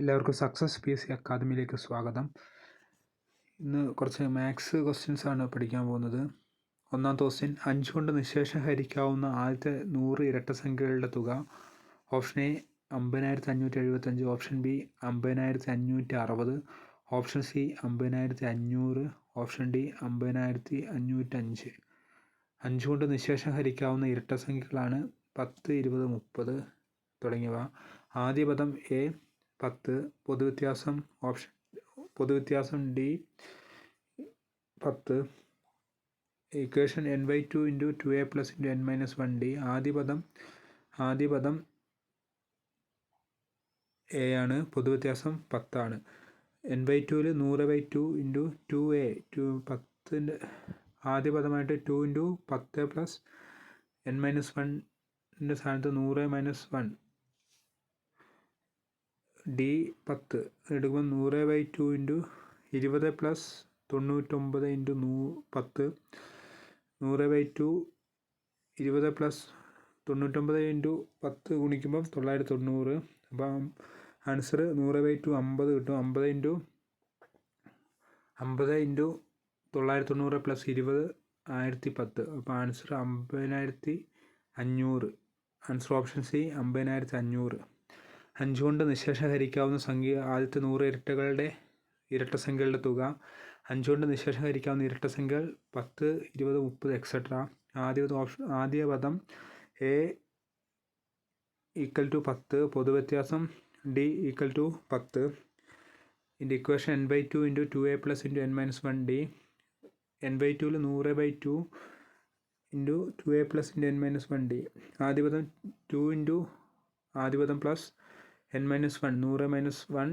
എല്ലാവർക്കും success P S C അക്കാദമിയിലേക്ക് സ്വാഗതം. ഇന്ന് കുറച്ച് മാത്സ് ക്വസ്റ്റ്യൻസ് ആണ് പഠിക്കാൻ പോകുന്നത്. ഒന്നാം ക്വസ്റ്റ്യൻ അഞ്ച് കൊണ്ട് നിശേഷം ഹരിക്കാവുന്ന ആദ്യത്തെ നൂറ് ഇരട്ട സംഖ്യകളുടെ തുക. ഓപ്ഷൻ എ അമ്പതിനായിരത്തി അഞ്ഞൂറ്റി എഴുപത്തഞ്ച് ഓപ്ഷൻ ബി അമ്പതിനായിരത്തി അഞ്ഞൂറ്റി അറുപത് ഓപ്ഷൻ സി അമ്പതിനായിരത്തി അഞ്ഞൂറ് ഓപ്ഷൻ ഡി അമ്പതിനായിരത്തി അഞ്ഞൂറ്റഞ്ച് അഞ്ച് കൊണ്ട് നിശേഷം ഹരിക്കാവുന്ന ഇരട്ട സംഖ്യകളാണ് പത്ത് ഇരുപത് മുപ്പത് തുടങ്ങിയവ. ആദ്യ പദം എ പത്ത് പൊതുവ്യത്യാസം ഓപ്ഷൻ പൊതുവ്യത്യാസം ഡി പത്ത്. Equation N by two into two A plus into N minus one D ആദ്യ പദം ആദ്യ പദം എ ആണ് പൊതുവ്യത്യാസം പത്താണ്. എൻ ബൈ ടുവിൽ നൂറ് by two into two A two പത്തിന്റെ ആദ്യ പദമായിട്ട് ടു ഇന്റു പത്ത് പ്ലസ് എൻ മൈനസ് വണ്ണിന്റെ സ്ഥാനത്ത് നൂറ് മൈനസ് വൺ ഡി പത്ത് എടുക്കുമ്പോൾ നൂറ് ബൈ ടു ഇന്റു ഇരുപത് പ്ലസ് തൊണ്ണൂറ്റൊമ്പത് ഇന്റു നൂ പത്ത്. നൂറ് ബൈ ടു ഇരുപത് പ്ലസ് തൊണ്ണൂറ്റൊമ്പത് ഇന്റു പത്ത് ഗുണിക്കുമ്പം തൊള്ളായിരത്തി തൊണ്ണൂറ് അപ്പം ആൻസർ നൂറ് ബൈ ടു അമ്പത് കിട്ടും. അമ്പത് ഇന്റു അമ്പത് ഇന്റു തൊള്ളായിരത്തി തൊണ്ണൂറ് പ്ലസ് ഇരുപത് ആയിരത്തി പത്ത് അപ്പോൾ ആൻസർ അമ്പതിനായിരത്തി അഞ്ഞൂറ് ആൻസർ ഓപ്ഷൻ സി അമ്പതിനായിരത്തി അഞ്ഞൂറ് അഞ്ച് കൊണ്ട് നിശേഷം ഹരിക്കാവുന്ന സംഖ്യ ആദ്യത്തെ നൂറ് ഇരട്ടകളുടെ ഇരട്ട സംഖ്യകളുടെ തുക. അഞ്ച് കൊണ്ട് നിശേഷം ഹരിക്കാവുന്ന ഇരട്ട സംഖ്യകൾ പത്ത് ഇരുപത് മുപ്പത് എക്സെട്ര ആദ്യ ഓപ്ഷൻ ആദ്യ പദം എ ഈക്വൽ ടു പത്ത്. പൊതുവ്യത്യാസം ഡി ഈക്വൽ ടു പത്ത്. ഇന്റെ equation N by two into two A plus into N minus one D N by ടുവിൽ നൂറ് by two into two A plus into N minus one D ആദ്യപദം two into ആദ്യപദം plus N minus one നൂറ് minus one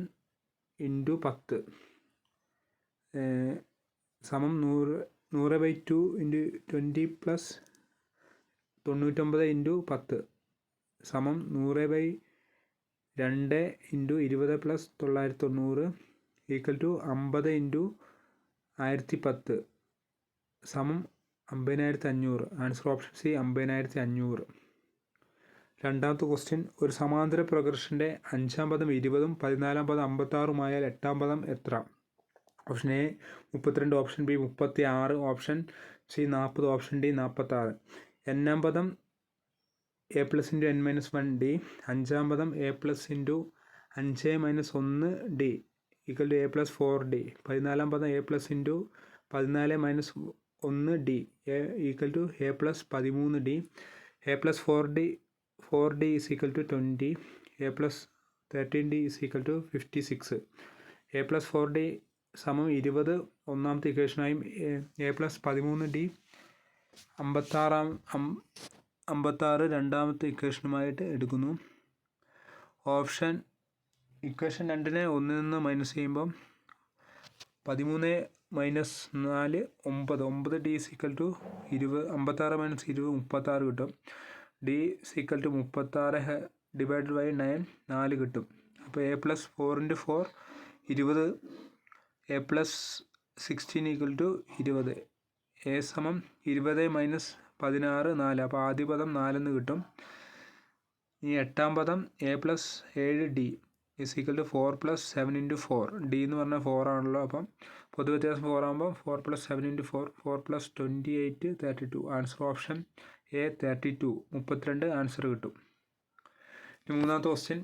into പത്ത്. സമം നൂറ് നൂറ് by two into twenty plus തൊണ്ണൂറ്റൊമ്പത് into പത്ത്. സമം നൂറ് ബൈ രണ്ട് ഇന്റു ഇരുപത് പ്ലസ് തൊള്ളായിരത്തി തൊണ്ണൂറ് ഈക്വൽ ടു അമ്പത് ഇന്റു ആയിരത്തി പത്ത് സമം അമ്പതിനായിരത്തി അഞ്ഞൂറ് ആൻസർ ഓപ്ഷൻ സി അമ്പതിനായിരത്തി അഞ്ഞൂറ് രണ്ടാമത്തെ ക്വസ്റ്റ്യൻ ഒരു സമാന്തര പ്രകർഷന്റെ അഞ്ചാം പദം ഇരുപതും പതിനാലാം പദം അമ്പത്താറുമായാൽ എട്ടാം പദം എത്ര? ഓപ്ഷൻ എ മുപ്പത്തിരണ്ട് ഓപ്ഷൻ ബി മുപ്പത്തി ആറ് ഓപ്ഷൻ സി നാൽപ്പത് ഓപ്ഷൻ ഡി നാൽപ്പത്താറ് എന്നാം പദം A plus into N minus one D അഞ്ചാം പദം എ പ്ലസ് ഇന്റു അഞ്ച് മൈനസ് ഒന്ന് D equal to A plus four D പതിനാലാം പദം എ പ്ലസ് ഇന്റു പതിനാല് മൈനസ് ഒന്ന് D A equal to A plus പതിമൂന്ന് D A plus four D four D is equal to twenty A plus thirteen D is equal to fifty six. A plus four D സമം ഇരുപത് ഒന്നാമത്തെ ഇക്വേഷനായും A plus പതിമൂന്ന് D അമ്പത്താറാം അമ്പത്താറ് രണ്ടാമത്തെ ഇക്വേഷനുമായിട്ട് എടുക്കുന്നു. ഓപ്ഷൻ ഇക്വേഷൻ രണ്ടിനെ ഒന്നിൽ നിന്ന് മൈനസ് ചെയ്യുമ്പം പതിമൂന്ന് മൈനസ് നാല് ഒമ്പത് ഒമ്പത് ഡി സിക്കൽ ടു ഇരുപത് അമ്പത്താറ് മൈനസ് ഇരുപത് മുപ്പത്താറ് കിട്ടും. ഡി സീക്വൽ ടു മുപ്പത്താറ് ഡിവൈഡ് ബൈ നയൻ നാല് കിട്ടും. അപ്പോൾ A plus four into four ഇരുപത്. A plus sixteen equal to ഇരുപത്. എ സമം ഇരുപത് മൈനസ് പതിനാറ് നാല്. അപ്പോൾ ആദ്യ പദം നാലെന്ന് കിട്ടും. ഈ എട്ടാം പദം എ പ്ലസ് ഏഴ് D is equal to four plus seven into four D എന്ന് പറഞ്ഞാൽ ഫോർ ആണല്ലോ. അപ്പം പൊതു വ്യത്യാസം ഫോർ ആകുമ്പോൾ four plus seven into four four plus twenty eight thirty two answer option A thirty two മുപ്പത്തിരണ്ട് ആൻസർ കിട്ടും. ഇനി മൂന്നാമത്തെ ക്വസ്റ്റ്യൻ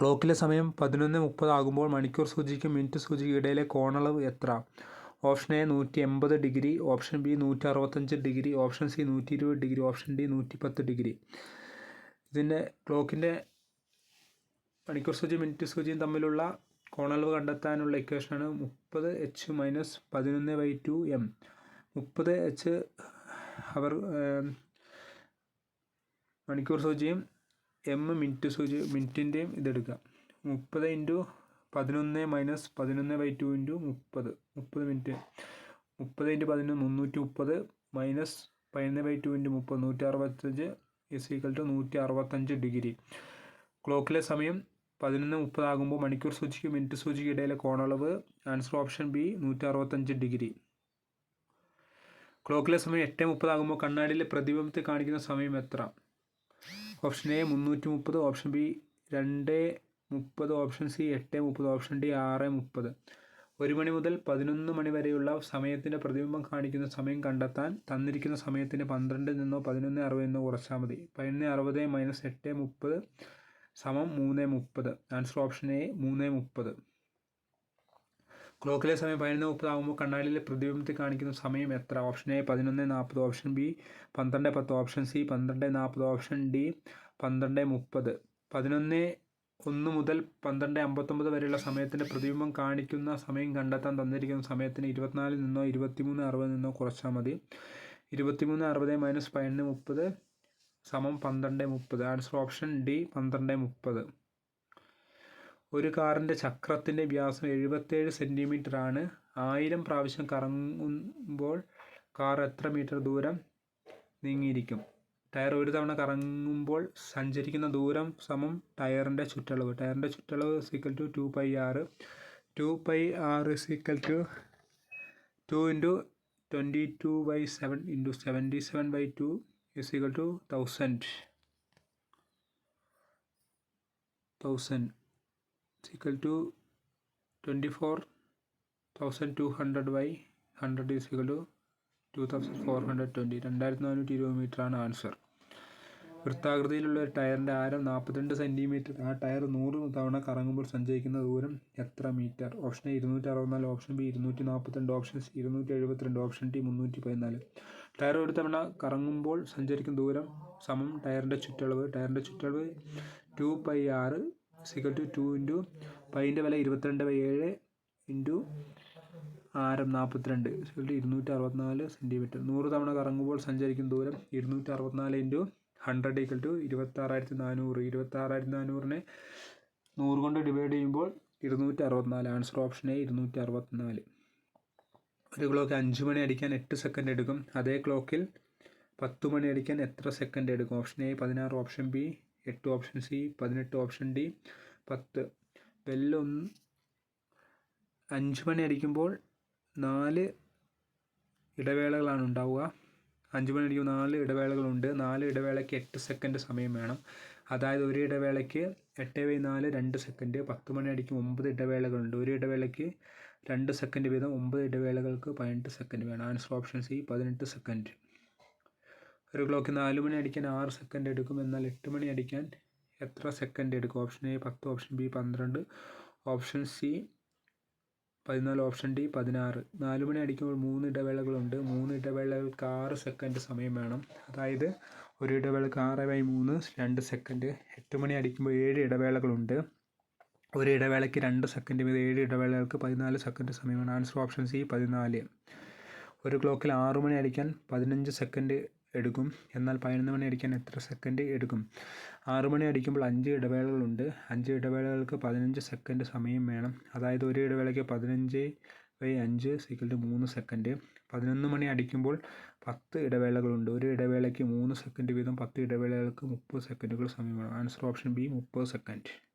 ക്ലോക്കിലെ സമയം പതിനൊന്ന് മുപ്പതാകുമ്പോൾ മണിക്കൂർ സൂചിക്കും മിനിറ്റ് സൂചിക്കും ഇടയിലെ കോണളവ് എത്ര? ഓപ്ഷൻ എ നൂറ്റി എൺപത് ഡിഗ്രി ഓപ്ഷൻ ബി നൂറ്റി അറുപത്തഞ്ച് ഡിഗ്രി ഓപ്ഷൻ സി നൂറ്റി ഇരുപത് ഡിഗ്രി ഓപ്ഷൻ ഡി നൂറ്റി പത്ത് ഡിഗ്രി. ഇതിന്റെ ക്ലോക്കിന്റെ മണിക്കൂർ സൂചി മിനിറ്റ് സൂചിയും തമ്മിലുള്ള കോണളവ് കണ്ടെത്താനുള്ള ഇക്വേഷനാണ് മുപ്പത് എച്ച് മൈനസ് പതിനൊന്ന് ബൈ ടു എം മുപ്പത് എച്ച് അവർ മണിക്കൂർ സൂചിയും എം മിനിറ്റ് സൂചി മിനിറ്റിന്റെയും ഇതെടുക്കുക. മുപ്പത് ഇന്റു പതിനൊന്ന് മൈനസ് പതിനൊന്ന് ബൈ ടു ഇന്റു മുപ്പത്. മുപ്പത് മിനിറ്റ് മുപ്പത് ഇന്റു പതിനൊന്ന് മുന്നൂറ്റി മുപ്പത് മൈനസ് പതിനൊന്ന് ബൈ ടു ഇന്റു മുപ്പത്. നൂറ്റി അറുപത്തഞ്ച് ഇസ് ഈക്വൽ ടു നൂറ്റി അറുപത്തഞ്ച് ഡിഗ്രി ക്ലോക്കിലെ സമയം പതിനൊന്ന് മുപ്പതാകുമ്പോൾ മണിക്കൂർ സൂചിക്കും മിനിറ്റ് സൂചിക്ക് ഇടയിലെ കോണളവ് ആൻസർ ഓപ്ഷൻ ബി നൂറ്റി അറുപത്തഞ്ച് ഡിഗ്രി. ക്ലോക്കിലെ സമയം എട്ട് മുപ്പതാകുമ്പോൾ കണ്ണാടിയിലെ പ്രതിബിംബത്തെ കാണിക്കുന്ന സമയം എത്ര? ഓപ്ഷൻ എ മുന്നൂറ്റി മുപ്പത്. ഓപ്ഷൻ ബി രണ്ട് മുപ്പത്. ഓപ്ഷൻ സി എട്ട് മുപ്പത്. ഓപ്ഷൻ ഡി ആറ് മുപ്പത്. ഒരു മണി മുതൽ പതിനൊന്ന് മണി വരെയുള്ള സമയത്തിന്റെ പ്രതിബിംബം കാണിക്കുന്ന സമയം കണ്ടെത്താൻ തന്നിരിക്കുന്ന സമയത്തിന് പന്ത്രണ്ടിൽ നിന്നോ പതിനൊന്ന് അറുപതിൽ നിന്നോ കുറച്ചാൽ മതി. പതിനൊന്ന് അറുപത് മൈനസ് എട്ട് മുപ്പത്. സമം മൂന്ന് മുപ്പത്. ആൻസർ ഓപ്ഷൻ എ മൂന്ന് മുപ്പത്. ക്ലോക്കിലെ സമയം പതിനൊന്ന് മുപ്പത് ആകുമ്പോൾ കണ്ണാടിയിലെ പ്രതിബിംബത്തിൽ കാണിക്കുന്ന സമയം എത്ര? ഓപ്ഷൻ എ പതിനൊന്ന് നാൽപ്പത്. ഓപ്ഷൻ ബി പന്ത്രണ്ട് പത്ത്. ഓപ്ഷൻ സി പന്ത്രണ്ട് നാൽപ്പത്. ഓപ്ഷൻ ഡി പന്ത്രണ്ട് മുപ്പത്. പതിനൊന്ന് ഒന്ന് മുതൽ പന്ത്രണ്ട് അമ്പത്തൊമ്പത് വരെയുള്ള സമയത്തിന്റെ പ്രതിബിംബം കാണിക്കുന്ന സമയം കണ്ടെത്താൻ തന്നിരിക്കുന്ന സമയത്തിന് ഇരുപത്തിനാലിൽ നിന്നോ ഇരുപത്തിമൂന്ന് അറുപതിൽ നിന്നോ കുറച്ചാൽ മതി. ഇരുപത്തിമൂന്ന് അറുപത് മൈനസ് പതിനൊന്ന് മുപ്പത് സമം പന്ത്രണ്ട് മുപ്പത്. ആൻസർ ഓപ്ഷൻ ഡി പന്ത്രണ്ട് മുപ്പത്. ഒരു കാറിന്റെ ചക്രത്തിന്റെ വ്യാസം എഴുപത്തേഴ് ആണ് ആയിരം പ്രാവശ്യം കറങ്ങുമ്പോൾ കാർ എത്ര മീറ്റർ ദൂരം നീങ്ങിയിരിക്കും? ടയർ ഒരു തവണ കറങ്ങുമ്പോൾ സഞ്ചരിക്കുന്ന ദൂരം സമം ടയറിന്റെ ചുറ്റളവ്. ടയറിന്റെ ചുറ്റളവ് equal to two pi R two pi R equal to two into twenty two by seven into seventy seven by two is equal to thousand thousand equal to twenty four thousand two hundred by hundred is equal to two thousand four hundred twenty രണ്ടായിരത്തി നാനൂറ്റി ഇരുപത് മീറ്ററാണ് answer വൃത്താകൃതിയിലുള്ള ഒരു ടയറിന്റെ ആരം നാൽപ്പത്തിരണ്ട് centimetre ആ tyre നൂറ് തവണ കറങ്ങുമ്പോൾ സഞ്ചരിക്കുന്ന ദൂരം എത്ര മീറ്റർ ഓപ്ഷൻ എ ഇരുന്നൂറ്റി അറുപത്തിനാല് ഓപ്ഷൻ ബി ഇരുന്നൂറ്റി നാൽപ്പത്തിരണ്ട് ഓപ്ഷൻ സി ഇരുന്നൂറ്റി എഴുപത്തിരണ്ട് ഓപ്ഷൻ ടി മുന്നൂറ്റി പതിനാല്. ടയർ ഒരു തവണ കറങ്ങുമ്പോൾ സഞ്ചരിക്കുന്ന ദൂരം സമം ടയറിന്റെ ചുറ്റളവ്. ടയറിന്റെ ചുറ്റളവ് ടു പൈ ആറ് സിക്കൽ ടു ടു ഇന്റു പൈന്റെ വില ഇരുപത്തിരണ്ട് ബൈ ഏഴ് ഇന്റു ആരം നാൽപ്പത്തിരണ്ട് സിക്കൽ ടു ഇരുന്നൂറ്റി അറുപത്തിനാല് സെന്റിമീറ്റർ നൂറ് തവണ കറങ്ങുമ്പോൾ സഞ്ചരിക്കുന്ന ദൂരം ഇരുന്നൂറ്റി അറുപത്തിനാല് ഇന്റു ഹൺഡ്രഡ് ഈക്വൽ ടു ഇരുപത്താറായിരത്തി നാനൂറ് ഇരുപത്താറായിരത്തി നാനൂറിനെ നൂറ് കൊണ്ട് ഡിവൈഡ് ചെയ്യുമ്പോൾ ഇരുന്നൂറ്റി അറുപത്തിനാല് ആൻസർ ഓപ്ഷൻ എ ഇരുന്നൂറ്റി അറുപത്തിനാല് ഒരു ക്ലോക്ക് അഞ്ച് മണി അടിക്കാൻ എട്ട് സെക്കൻഡ് എടുക്കും. അതേ ക്ലോക്കിൽ പത്ത് മണി അടിക്കാൻ എത്ര സെക്കൻഡ് എടുക്കും? ഓപ്ഷൻ എ പതിനാറ് ഓപ്ഷൻ ബി എട്ട് ഓപ്ഷൻ സി പതിനെട്ട് ഓപ്ഷൻ ഡി പത്ത്. ബെല്ലൊന്ന് അഞ്ച് മണി അടിക്കുമ്പോൾ നാല് ഇടവേളകളാണ് ഉണ്ടാവുക. അഞ്ച് മണി അടിക്കുമ്പോൾ നാല് ഇടവേളകളുണ്ട്. നാല് ഇടവേളയ്ക്ക് എട്ട് സെക്കൻഡ് സമയം വേണം. അതായത് ഒരു ഇടവേളയ്ക്ക് എട്ട് ബൈ നാല് രണ്ട് സെക്കൻഡ് പത്ത് മണി അടിക്കുമ്പോൾ ഒമ്പത് ഇടവേളകളുണ്ട്. ഒരു ഇടവേളയ്ക്ക് രണ്ട് സെക്കൻഡ് വീതം ഒമ്പത് ഇടവേളകൾക്ക് പതിനെട്ട് സെക്കൻഡ് വേണം. ആൻസർ ഓപ്ഷൻ സി പതിനെട്ട് സെക്കൻഡ് ഒരു ക്ലോക്ക് നാല് മണി അടിക്കാൻ ആറ് സെക്കൻഡ് എടുക്കും. എന്നാൽ എട്ട് മണി അടിക്കാൻ എത്ര സെക്കൻഡ് എടുക്കും? ഓപ്ഷൻ എ പത്ത്. ഓപ്ഷൻ ബി പന്ത്രണ്ട്. ഓപ്ഷൻ സി പതിനാല്. ഓപ്ഷൻ ഡി പതിനാറ്. നാല് മണി അടിക്കുമ്പോൾ മൂന്ന് ഇടവേളകളുണ്ട്. മൂന്ന് ഇടവേളകൾക്ക് ആറ് സെക്കൻഡ് സമയം വേണം. അതായത് ഒരു ഇടവേളക്ക് ആറ് ബൈ മൂന്ന് രണ്ട് സെക്കൻഡ് എട്ട് മണി അടിക്കുമ്പോൾ ഏഴ് ഇടവേളകളുണ്ട്. ഒരു ഇടവേളയ്ക്ക് രണ്ട് സെക്കൻഡ് വീതം ഏഴ് ഇടവേളകൾക്ക് പതിനാല് സെക്കൻഡ് സമയമാണ്. ആൻസർ ഓപ്ഷൻ സി പതിനാല്. ഒരു ക്ലോക്കിൽ ആറു മണി അടിക്കാൻ പതിനഞ്ച് സെക്കൻഡ് എടുക്കും. എന്നാൽ പതിനൊന്ന് മണി അടിക്കാൻ എത്ര സെക്കൻഡ് എടുക്കും? ആറു മണി അടിക്കുമ്പോൾ അഞ്ച് ഇടവേളകളുണ്ട് അഞ്ച് ഇടവേളകൾക്ക് പതിനഞ്ച് സെക്കൻഡ് സമയം വേണം. അതായത് ഒരു ഇടവേളയ്ക്ക് പതിനഞ്ച് ബൈ അഞ്ച് സീക്വൽ ടു മൂന്ന് സെക്കൻഡ് പതിനൊന്ന് മണി അടിക്കുമ്പോൾ പത്ത് ഇടവേളകളുണ്ട് ഒരു ഇടവേളയ്ക്ക് മൂന്ന് സെക്കൻഡ് വീതം പത്ത് ഇടവേളകൾക്ക് മുപ്പത് സെക്കൻഡുകൾ സമയം വേണം ആൻസർ ഓപ്ഷൻ ബി മുപ്പത് സെക്കൻഡ്